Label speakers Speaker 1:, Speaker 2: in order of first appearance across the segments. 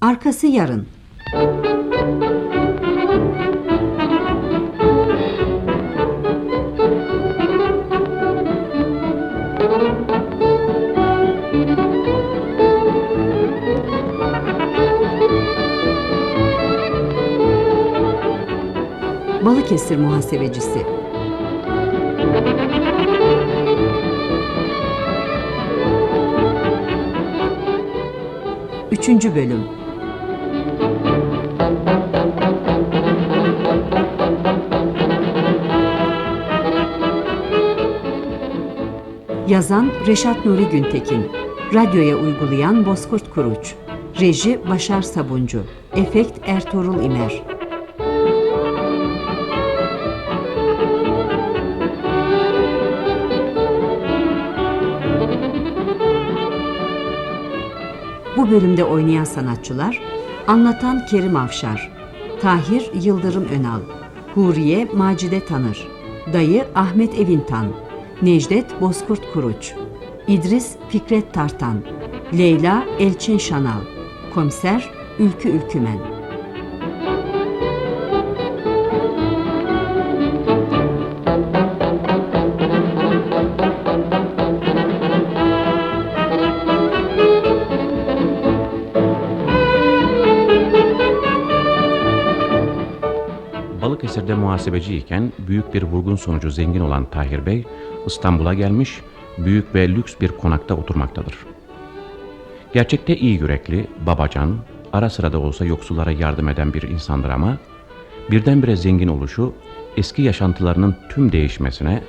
Speaker 1: Arkası yarın. Balıkesir muhasebecisi. Üçüncü bölüm. Yazan Reşat Nuri Güntekin. Radyoya uygulayan Bozkurt Kuruç. Reji Başar Sabuncu. Efekt Ertuğrul İmer. Bu bölümde oynayan sanatçılar Anlatan Kerim Avşar Tahir Yıldırım Önal Huriye Macide Tanır Dayı Ahmet Evintan Necdet Bozkurt Kuruç İdris Fikret Tartan Leyla Elçin Şanal Komiser Ülkü Ülkümen.
Speaker 2: Balıkesir'de muhasebeciyken büyük bir vurgun sonucu zengin olan Tahir Bey İstanbul'a gelmiş, büyük ve lüks bir konakta oturmaktadır. Gerçekte iyi yürekli, babacan, ara sıra da olsa yoksullara yardım eden bir insandır ama birdenbire zengin oluşu eski yaşantılarının tüm değişmesine,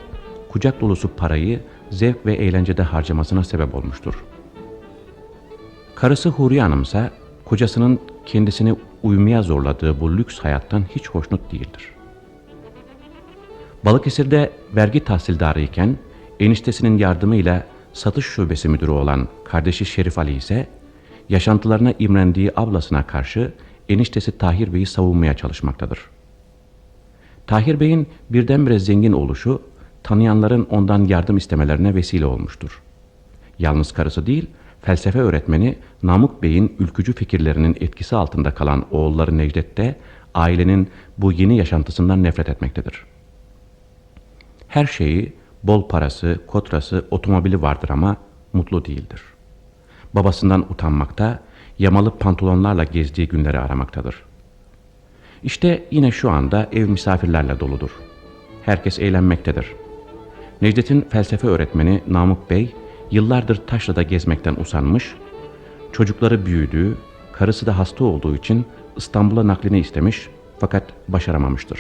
Speaker 2: kucak dolusu parayı zevk ve eğlencede harcamasına sebep olmuştur. Karısı Huriye Hanım ise kocasının kendisini uymaya zorladığı bu lüks hayattan hiç hoşnut değildir. Balıkesir'de vergi tahsildarı iken eniştesinin yardımıyla satış şubesi müdürü olan kardeşi Şerif Ali ise yaşantılarına imrendiği ablasına karşı eniştesi Tahir Bey'i savunmaya çalışmaktadır. Tahir Bey'in birdenbire zengin oluşu tanıyanların ondan yardım istemelerine vesile olmuştur. Yalnız karısı değil, felsefe öğretmeni Namık Bey'in ülkücü fikirlerinin etkisi altında kalan oğulları Necdet de ailenin bu yeni yaşantısından nefret etmektedir. Her şeyi, bol parası, kotrası, otomobili vardır ama mutlu değildir. Babasından utanmakta, yamalı pantolonlarla gezdiği günleri aramaktadır. İşte yine şu anda ev misafirlerle doludur. Herkes eğlenmektedir. Necdet'in felsefe öğretmeni Namık Bey, yıllardır Taşra'da gezmekten usanmış, çocukları büyüdüğü, karısı da hasta olduğu için İstanbul'a naklini istemiş fakat başaramamıştır.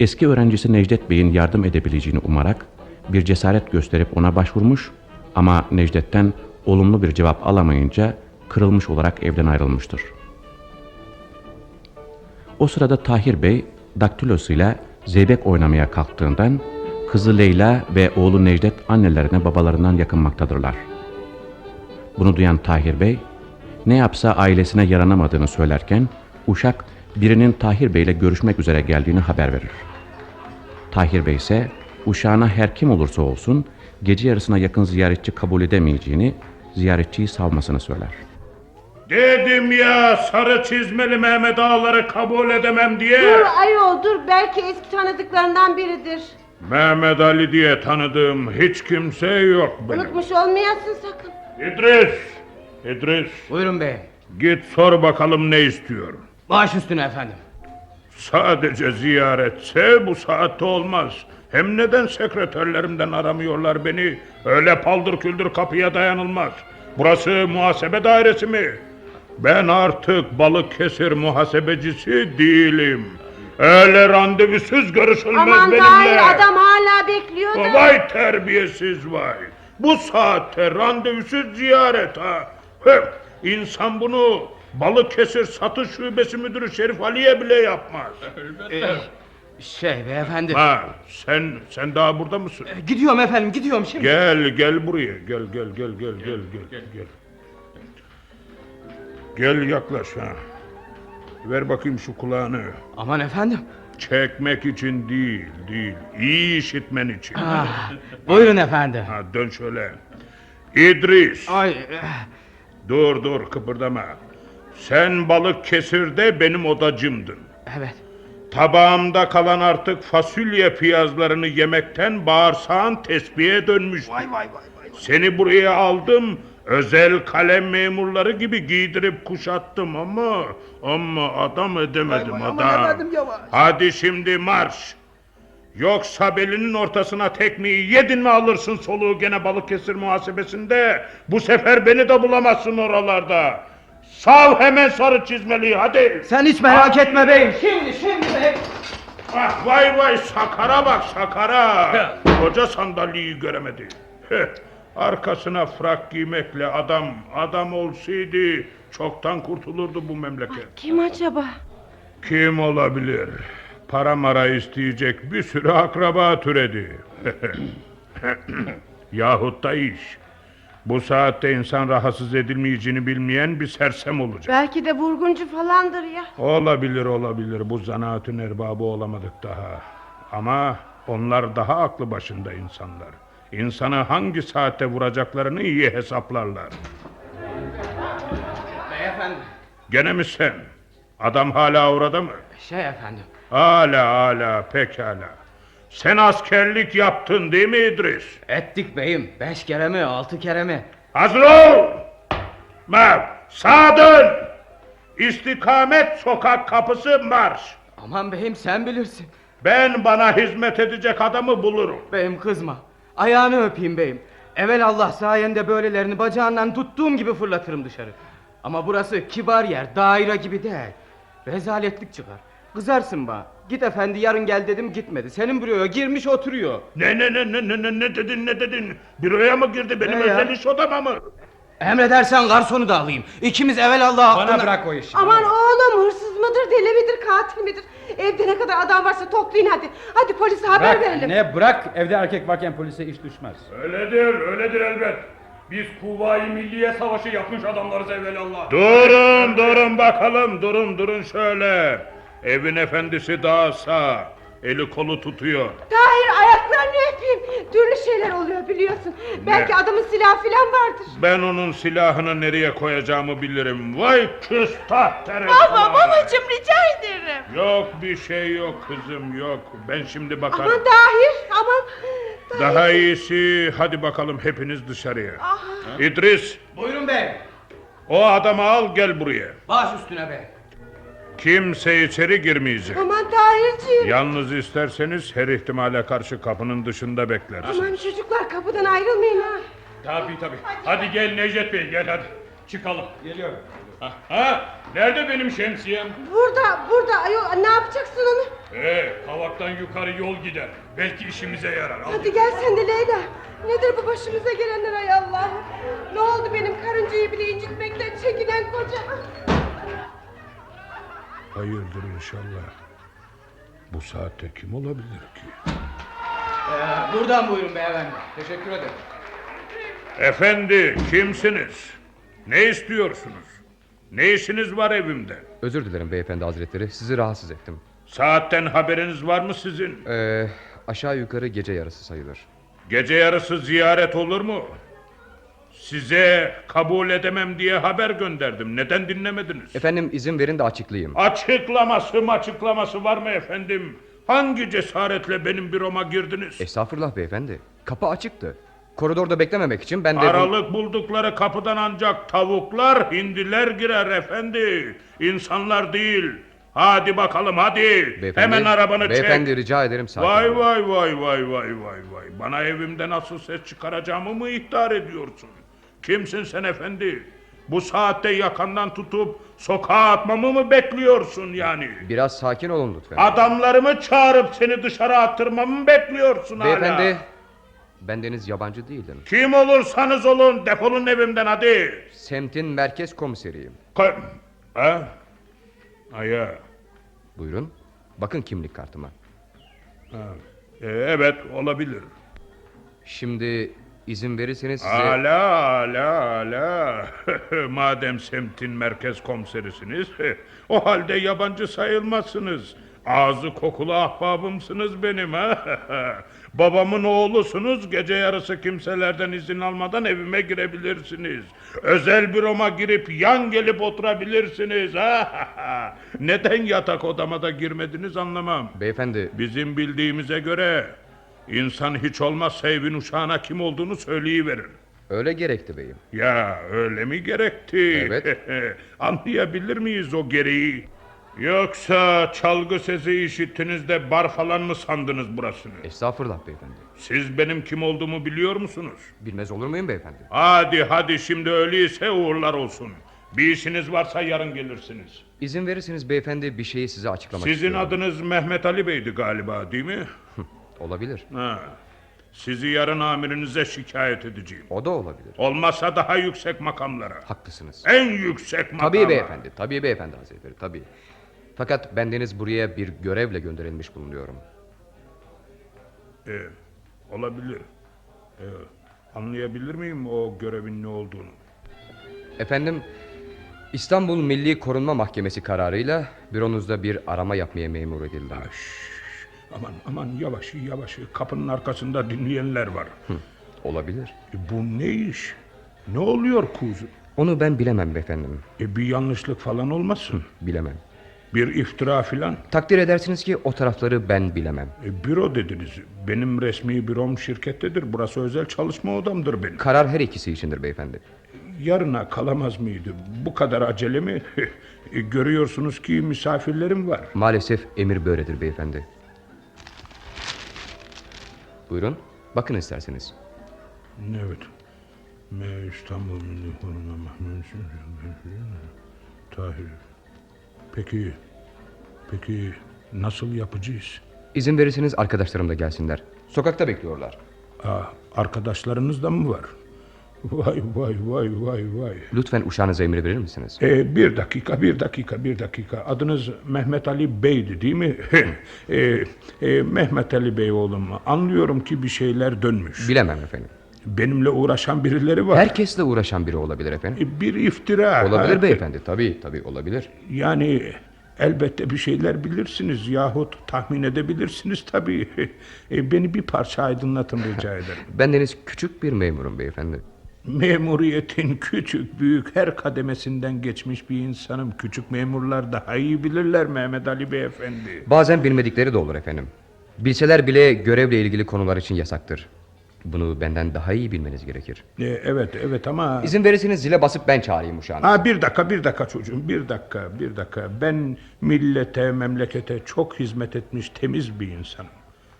Speaker 2: Eski öğrencisi Necdet Bey'in yardım edebileceğini umarak bir cesaret gösterip ona başvurmuş ama Necdet'ten olumlu bir cevap alamayınca kırılmış olarak evden ayrılmıştır. O sırada Tahir Bey daktilosuyla zeybek oynamaya kalktığından kızı Leyla ve oğlu Necdet annelerine babalarından yakınmaktadırlar. Bunu duyan Tahir Bey, ne yapsa ailesine yaranamadığını söylerken, uşak birinin Tahir Bey ile görüşmek üzere geldiğini haber verir. Tahir Bey ise uşağına her kim olursa olsun gece yarısına yakın ziyaretçi kabul edemeyeceğini, ziyaretçiyi savmasını söyler.
Speaker 3: Dedim ya sarı çizmeli Mehmet Ağaları kabul edemem diye.
Speaker 4: Dur ayol dur belki eski tanıdıklarından biridir.
Speaker 3: Mehmet Ali diye tanıdığım hiç kimse yok benim.
Speaker 4: Unutmuş olmayasın sakın.
Speaker 3: İdris, İdris
Speaker 5: Buyurun bey.
Speaker 3: git sor bakalım ne istiyor.
Speaker 5: Baş üstüne efendim.
Speaker 3: Sadece ziyaretse bu saatte olmaz. Hem neden sekreterlerimden aramıyorlar beni? Öyle paldır küldür kapıya dayanılmaz. Burası muhasebe dairesi mi? Ben artık Balıkesir muhasebecisi değilim. Öyle randevusuz görüşülmez
Speaker 4: Aman
Speaker 3: benimle.
Speaker 4: Tahir adam hala bekliyor da.
Speaker 3: Vay terbiyesiz vay. Bu saatte randevusuz ziyaret ha. İnsan bunu Balıkesir Satış Şubesi Müdürü Şerif Ali'ye bile yapmaz.
Speaker 5: Şey beyefendi.
Speaker 3: Ha, sen sen daha burada mısın?
Speaker 5: Gidiyorum efendim gidiyorum şimdi.
Speaker 3: Gel gel buraya. Gel gel gel gel gel gel gel. Gel yaklaş ha. Ver bakayım şu kulağını.
Speaker 5: Aman efendim.
Speaker 3: Çekmek için değil, değil. İyi işitmen için.
Speaker 5: Ah, buyurun efendim.
Speaker 3: Ha dön şöyle. İdris.
Speaker 5: Ay. eh,
Speaker 3: Dur dur kıpırdama. Sen balık kesirde benim odacımdın.
Speaker 5: Evet.
Speaker 3: Tabağımda kalan artık fasulye piyazlarını yemekten bağırsağın tesbihe dönmüştü. Seni buraya aldım, özel kalem memurları gibi giydirip kuşattım ama ama adam edemedim adam. Hadi şimdi marş. Yoksa belinin ortasına tekmeyi yedin mi alırsın soluğu gene Balıkesir muhasebesinde. Bu sefer beni de bulamazsın oralarda. Sav hemen sarı çizmeliyi hadi.
Speaker 5: Sen hiç merak etme beyim. Şimdi şimdi beyim.
Speaker 3: Ah vay vay sakara bak sakara. Koca sandalyeyi göremedi. Heh, arkasına frak giymekle adam adam olsaydı çoktan kurtulurdu bu memleket.
Speaker 4: Kim acaba?
Speaker 3: Kim olabilir? Para mara isteyecek bir sürü akraba türedi. Yahut da iş. Bu saatte insan rahatsız edilmeyeceğini bilmeyen bir sersem olacak.
Speaker 4: Belki de vurguncu falandır ya.
Speaker 3: Olabilir olabilir bu zanaatın erbabı olamadık daha. Ama onlar daha aklı başında insanlar. İnsanı hangi saatte vuracaklarını iyi hesaplarlar.
Speaker 5: Beyefendi.
Speaker 3: Gene mi sen? Adam hala orada mı?
Speaker 5: Şey efendim.
Speaker 3: Hala hala pekala. Sen askerlik yaptın değil mi İdris?
Speaker 5: Ettik beyim. Beş kere mi altı kere mi?
Speaker 3: Hazır ol! Mav, sağa dön! İstikamet sokak kapısı marş!
Speaker 5: Aman beyim sen bilirsin.
Speaker 3: Ben bana hizmet edecek adamı bulurum.
Speaker 5: Beyim kızma. Ayağını öpeyim beyim. Evel Allah sayende böylelerini bacağından tuttuğum gibi fırlatırım dışarı. Ama burası kibar yer, daire gibi değil. Rezaletlik çıkar. Kızarsın bana. Git efendi yarın gel dedim gitmedi. Senin büroya girmiş oturuyor.
Speaker 3: Ne ne ne ne ne ne ne dedin ne dedin? Büroya mı girdi benim
Speaker 5: Ne ya?
Speaker 3: özel iş odama mı?
Speaker 5: Emredersen garsonu da alayım. İkimiz evvel Allah
Speaker 6: Bana bırak o işi.
Speaker 4: Aman oğlum hırsız mıdır, deli midir, katil midir? Evde ne kadar adam varsa toplayın hadi. Hadi polise haber
Speaker 6: Bırak
Speaker 4: verelim.
Speaker 6: ne bırak evde erkek varken polise iş düşmez.
Speaker 7: Öyledir, öyledir elbet. Biz Kuvayi Milliye Savaşı yapmış adamlarız evvelallah.
Speaker 3: Durun durun bakalım durun durun şöyle. Evin efendisi daha sağ. Eli kolu tutuyor.
Speaker 4: Tahir ayaklarını öpeyim. Türlü şeyler oluyor biliyorsun. Belki adamın silahı filan vardır.
Speaker 3: Ben onun silahını nereye koyacağımı bilirim. Vay küstah teresi.
Speaker 4: Baba babacığım rica ederim.
Speaker 3: Yok bir şey yok kızım yok. Ben şimdi bakarım.
Speaker 4: Aman Tahir aman. Tahir.
Speaker 3: Daha iyisi hadi bakalım hepiniz dışarıya.
Speaker 4: Ah.
Speaker 3: İdris
Speaker 5: Buyurun bey.
Speaker 3: o adamı al gel buraya.
Speaker 5: Baş üstüne bey.
Speaker 3: Kimse içeri girmeyecek.
Speaker 4: Aman Tahirciğim.
Speaker 3: Yalnız isterseniz her ihtimale karşı kapının dışında bekleriz.
Speaker 4: Aman çocuklar kapıdan ayrılmayın ha.
Speaker 7: Tabii tabii. Hadi gel Necdet Bey gel hadi. Çıkalım. Geliyorum. Ha, ha, nerede benim şemsiyem?
Speaker 4: Burada burada ayol ne yapacaksın onu?
Speaker 7: Ee, kavaktan yukarı yol gider. Belki işimize yarar. Al.
Speaker 4: Hadi gel sen de Leyla. Nedir bu başımıza gelenler ay Allah? Ne oldu benim karıncayı bile incitmekten çekinen koca?
Speaker 3: Hayırdır inşallah. Bu saatte kim olabilir ki?
Speaker 5: Ee, buradan buyurun beyefendi. Teşekkür ederim.
Speaker 3: Efendi kimsiniz? Ne istiyorsunuz? Ne işiniz var evimde?
Speaker 8: Özür dilerim beyefendi hazretleri. Sizi rahatsız ettim.
Speaker 3: Saatten haberiniz var mı sizin?
Speaker 8: Ee, aşağı yukarı gece yarısı sayılır.
Speaker 3: Gece yarısı ziyaret olur mu? Size kabul edemem diye haber gönderdim. Neden dinlemediniz?
Speaker 8: Efendim izin verin de açıklayayım.
Speaker 3: Açıklaması mı açıklaması var mı efendim? Hangi cesaretle benim büroma girdiniz?
Speaker 8: Estağfurullah beyefendi. Kapı açıktı. Koridorda beklememek için ben de...
Speaker 3: Aralık buldukları kapıdan ancak tavuklar, hindiler girer efendi. İnsanlar değil. Hadi bakalım hadi.
Speaker 8: Beyefendi,
Speaker 3: Hemen arabanı
Speaker 8: Beyefendi
Speaker 3: çek.
Speaker 8: rica ederim sakin
Speaker 3: Vay
Speaker 8: olun.
Speaker 3: vay vay vay vay vay vay. Bana evimde nasıl ses çıkaracağımı mı ihtar ediyorsun? Kimsin sen efendi? Bu saatte yakandan tutup sokağa atmamı mı bekliyorsun yani?
Speaker 8: Biraz sakin olun lütfen.
Speaker 3: Adamlarımı çağırıp seni dışarı attırmamı mı bekliyorsun
Speaker 8: beyefendi,
Speaker 3: hala?
Speaker 8: bendeniz yabancı değilim.
Speaker 3: Kim olursanız olun defolun evimden hadi.
Speaker 8: Semtin merkez komiseriyim.
Speaker 3: Koy. Ha? Aya.
Speaker 8: Buyurun. Bakın kimlik kartıma.
Speaker 3: Ha. Ee, evet olabilir.
Speaker 8: Şimdi izin verirseniz size...
Speaker 3: Ala ala ala. Madem semtin merkez komiserisiniz o halde yabancı sayılmazsınız. Ağzı kokulu ahbabımsınız benim ha. Babamın oğlusunuz. Gece yarısı kimselerden izin almadan evime girebilirsiniz. Özel büroma girip yan gelip oturabilirsiniz ha. Neden yatak odama da girmediniz anlamam.
Speaker 8: Beyefendi
Speaker 3: Bizim bildiğimize göre insan hiç olmazsa evin uşağına kim olduğunu söyleyiverir.
Speaker 8: öyle gerekti beyim.
Speaker 3: Ya öyle mi gerekti?
Speaker 8: Evet.
Speaker 3: Anlayabilir miyiz o gereği? Yoksa çalgı sesi işittiniz de bar falan mı sandınız burasını?
Speaker 8: Estağfurullah beyefendi.
Speaker 3: Siz benim kim olduğumu biliyor musunuz?
Speaker 8: Bilmez olur muyum beyefendi?
Speaker 3: Hadi hadi şimdi öyleyse uğurlar olsun. Bir işiniz varsa yarın gelirsiniz.
Speaker 8: İzin verirseniz beyefendi bir şeyi size açıklamak
Speaker 3: Sizin
Speaker 8: istiyorum.
Speaker 3: adınız Mehmet Ali Bey'di galiba değil mi?
Speaker 8: Olabilir.
Speaker 3: Ha. Sizi yarın amirinize şikayet edeceğim.
Speaker 8: O da olabilir.
Speaker 3: Olmazsa daha yüksek makamlara.
Speaker 8: Haklısınız.
Speaker 3: En yüksek makama.
Speaker 8: Tabii beyefendi. Tabii beyefendi hazretleri. Tabii. Fakat bendeniz buraya bir görevle gönderilmiş bulunuyorum.
Speaker 3: Ee, olabilir. Ee, anlayabilir miyim o görevin ne olduğunu?
Speaker 8: Efendim İstanbul Milli Korunma Mahkemesi kararıyla büronuzda bir arama yapmaya memur edildim.
Speaker 3: Aman aman yavaş yavaş kapının arkasında dinleyenler var.
Speaker 8: Olabilir.
Speaker 3: E, bu ne iş? Ne oluyor kuzu?
Speaker 8: Onu ben bilemem beyefendim.
Speaker 3: E, bir yanlışlık falan olmasın?
Speaker 8: Bilemem.
Speaker 3: Bir iftira filan?
Speaker 8: Takdir edersiniz ki o tarafları ben bilemem.
Speaker 3: E, büro dediniz. Benim resmi bürom şirkettedir. Burası özel çalışma odamdır benim.
Speaker 8: Karar her ikisi içindir beyefendi.
Speaker 3: Yarına kalamaz mıydı? Bu kadar acele mi? E, görüyorsunuz ki misafirlerim var.
Speaker 8: Maalesef emir böyledir beyefendi. Buyurun. Bakın isterseniz.
Speaker 3: Evet. İstanbul Milli Koruma Mahkemesi. Tahir. Peki, peki nasıl yapacağız?
Speaker 8: İzin verirseniz arkadaşlarım da gelsinler. Sokakta bekliyorlar.
Speaker 3: Aa, arkadaşlarınız da mı var? Vay vay vay vay vay.
Speaker 8: Lütfen uşağınıza emir verir misiniz?
Speaker 3: Ee, bir dakika, bir dakika, bir dakika. Adınız Mehmet Ali Bey'di değil mi? Ee, e, Mehmet Ali Bey oğlum. Anlıyorum ki bir şeyler dönmüş.
Speaker 8: Bilemem efendim.
Speaker 3: Benimle uğraşan birileri var.
Speaker 8: Herkesle uğraşan biri olabilir efendim.
Speaker 3: E, Bir iftira.
Speaker 8: Olabilir
Speaker 3: Ha,
Speaker 8: beyefendi. Tabii tabii olabilir.
Speaker 3: Yani elbette bir şeyler bilirsiniz yahut tahmin edebilirsiniz tabii. E, beni bir parça aydınlatın rica ederim.
Speaker 8: Bendeniz küçük bir memurum beyefendi.
Speaker 3: Memuriyetin küçük büyük her kademesinden geçmiş bir insanım. Küçük memurlar daha iyi bilirler Mehmet Ali Beyefendi.
Speaker 8: Bazen bilmedikleri de olur efendim. Bilseler bile görevle ilgili konular için yasaktır. Bunu benden daha iyi bilmeniz gerekir.
Speaker 3: E, evet evet ama...
Speaker 8: İzin verirseniz zile basıp ben çağırayım uşağınızı.
Speaker 3: Ha bir dakika bir dakika çocuğum bir dakika bir dakika. Ben millete memlekete çok hizmet etmiş temiz bir insanım.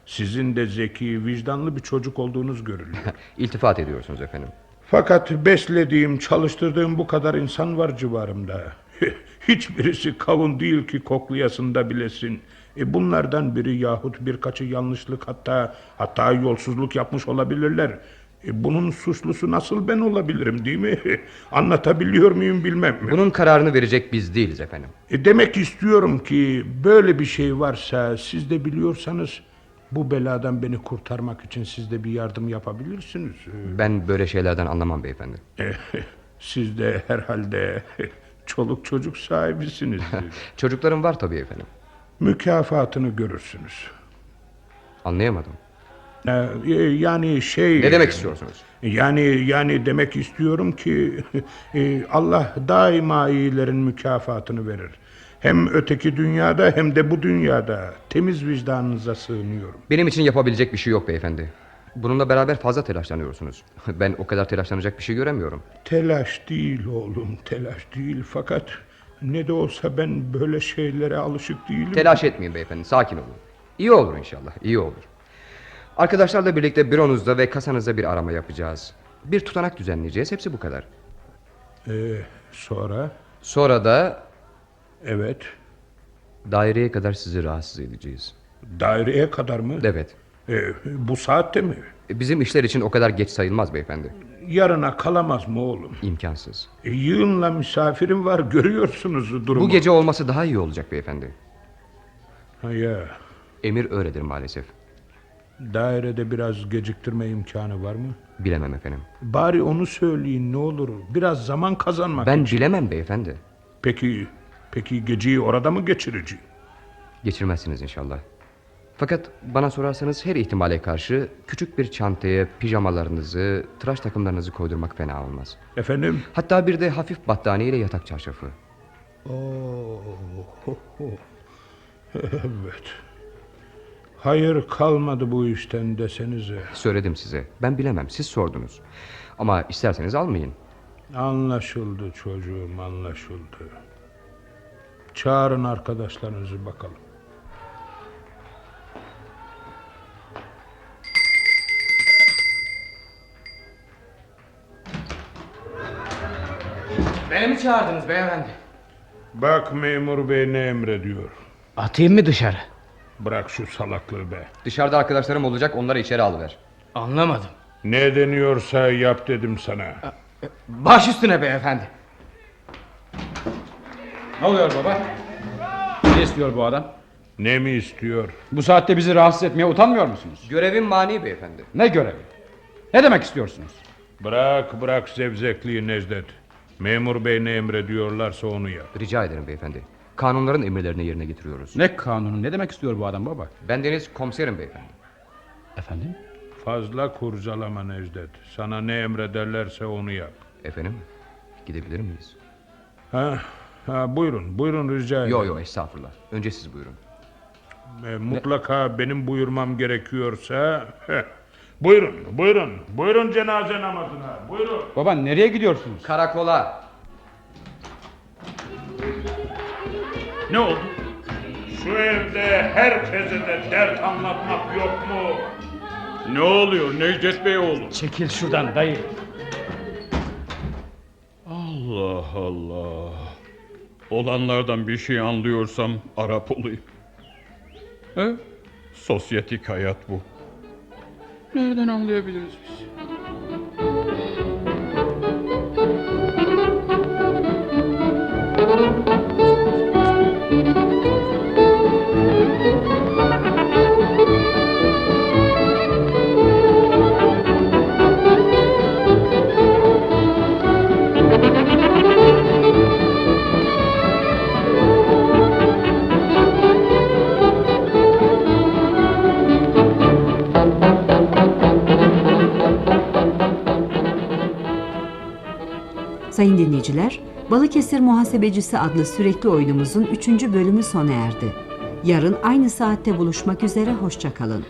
Speaker 3: Sizin de zeki vicdanlı bir çocuk olduğunuz görülüyor.
Speaker 8: İltifat ediyorsunuz efendim.
Speaker 3: Fakat beslediğim, çalıştırdığım bu kadar insan var civarımda. Hiçbirisi kavun değil ki koklayasında bilesin. E bunlardan biri yahut birkaçı yanlışlık hatta hatta yolsuzluk yapmış olabilirler. E bunun suçlusu nasıl ben olabilirim değil mi? Anlatabiliyor muyum bilmem.
Speaker 8: Bunun kararını verecek biz değiliz efendim.
Speaker 3: E demek istiyorum ki böyle bir şey varsa siz de biliyorsanız bu beladan beni kurtarmak için siz de bir yardım yapabilirsiniz. E,
Speaker 8: Ben böyle şeylerden anlamam beyefendi.
Speaker 3: Eh, Siz de herhalde çoluk çocuk sahibisiniz.
Speaker 8: Çocuklarım var tabii efendim.
Speaker 3: Mükafatını görürsünüz.
Speaker 8: Anlayamadım.
Speaker 3: Ee, Yani şey...
Speaker 8: Ne demek istiyorsunuz?
Speaker 3: Yani yani demek istiyorum ki e, Allah daima iyilerin mükafatını verir. Hem öteki dünyada hem de bu dünyada temiz vicdanınıza sığınıyorum.
Speaker 8: Benim için yapabilecek bir şey yok beyefendi. Bununla beraber fazla telaşlanıyorsunuz. Ben o kadar telaşlanacak bir şey göremiyorum.
Speaker 3: Telaş değil oğlum, telaş değil. Fakat ne de olsa ben böyle şeylere alışık değilim.
Speaker 8: Telaş etmeyin beyefendi, sakin olun. İyi olur inşallah, iyi olur. Arkadaşlarla birlikte büronuzda ve kasanızda bir arama yapacağız. Bir tutanak düzenleyeceğiz, hepsi bu kadar.
Speaker 3: Ee, sonra
Speaker 8: Sonra da
Speaker 3: evet
Speaker 8: daireye kadar sizi rahatsız edeceğiz.
Speaker 3: daireye kadar mı?
Speaker 8: Evet.
Speaker 3: Ee, bu saatte mi?
Speaker 8: Bizim işler için o kadar geç sayılmaz beyefendi.
Speaker 3: Yarına kalamaz mı oğlum?
Speaker 8: İmkansız.
Speaker 3: E, yığınla misafirim var görüyorsunuz durumu.
Speaker 8: Bu gece olması daha iyi olacak beyefendi.
Speaker 3: Ha ya,
Speaker 8: Emir öyledir maalesef.
Speaker 3: dairede biraz geciktirme imkanı var mı?
Speaker 8: Bilemem efendim.
Speaker 3: Bari onu söyleyin ne olur. Biraz zaman kazanmak
Speaker 8: Ben
Speaker 3: için.
Speaker 8: bilemem beyefendi.
Speaker 3: Peki, peki geceyi orada mı geçireceğim?
Speaker 8: Geçirmezsiniz inşallah. Fakat bana sorarsanız her ihtimale karşı küçük bir çantaya pijamalarınızı, tıraş takımlarınızı koydurmak fena olmaz.
Speaker 3: Efendim?
Speaker 8: Hatta bir de hafif battaniye ile yatak çarşafı.
Speaker 3: Oo, evet. Hayır kalmadı bu işten desenize.
Speaker 8: Söyledim size. Ben bilemem. Siz sordunuz. Ama isterseniz almayın.
Speaker 3: Anlaşıldı çocuğum anlaşıldı. Çağırın arkadaşlarınızı bakalım.
Speaker 5: Beni mi çağırdınız beyefendi?
Speaker 3: Bak memur bey ne emrediyor.
Speaker 5: Atayım mı dışarı?
Speaker 3: Bırak şu salaklığı be.
Speaker 8: Dışarıda arkadaşlarım olacak. Onları içeri alıver.
Speaker 5: Anlamadım.
Speaker 3: Ne deniyorsa yap dedim sana.
Speaker 5: Baş üstüne beyefendi.
Speaker 6: Ne oluyor baba? Ne istiyor bu adam?
Speaker 3: Ne mi istiyor?
Speaker 6: Bu saatte bizi rahatsız etmeye utanmıyor musunuz?
Speaker 8: Görevim mani beyefendi.
Speaker 6: Ne görevi? Ne demek istiyorsunuz?
Speaker 3: Bırak bırak zevzekliği Necdet. Memur bey ne emrediyorlarsa onu yap.
Speaker 8: Rica ederim beyefendi. Kanunların emirlerini yerine getiriyoruz.
Speaker 6: Ne kanunu? Ne demek istiyor bu adam baba?
Speaker 8: Bendeniz komiserim beyefendi.
Speaker 6: Efendim?
Speaker 3: Fazla kurcalama Necdet. Sana ne emrederlerse onu yap.
Speaker 8: Efendim? Gidebilir miyiz?
Speaker 3: Ha, ha buyurun buyurun rica ederim.
Speaker 8: Yo yo estağfurullah. Önce siz buyurun.
Speaker 3: E, mutlaka benim buyurmam gerekiyorsa... heh. Buyurun, buyurun, buyurun cenaze namazına, buyurun.
Speaker 6: Baba nereye gidiyorsunuz?
Speaker 8: Karakola.
Speaker 7: Ne oldu?
Speaker 3: Şu evde herkese de dert anlatmak yok mu?
Speaker 7: Ne oluyor Necdet Bey oğlum?
Speaker 6: Çekil şuradan dayı.
Speaker 7: Allah Allah. Olanlardan bir şey anlıyorsam Arap olayım. He? Sosyetik hayat bu. Nereden anlayabiliriz biz?
Speaker 1: Sayın dinleyiciler, Balıkesir Muhasebecisi adlı sürekli oyunumuzun 3. bölümü sona erdi. Yarın aynı saatte buluşmak üzere, hoşçakalın.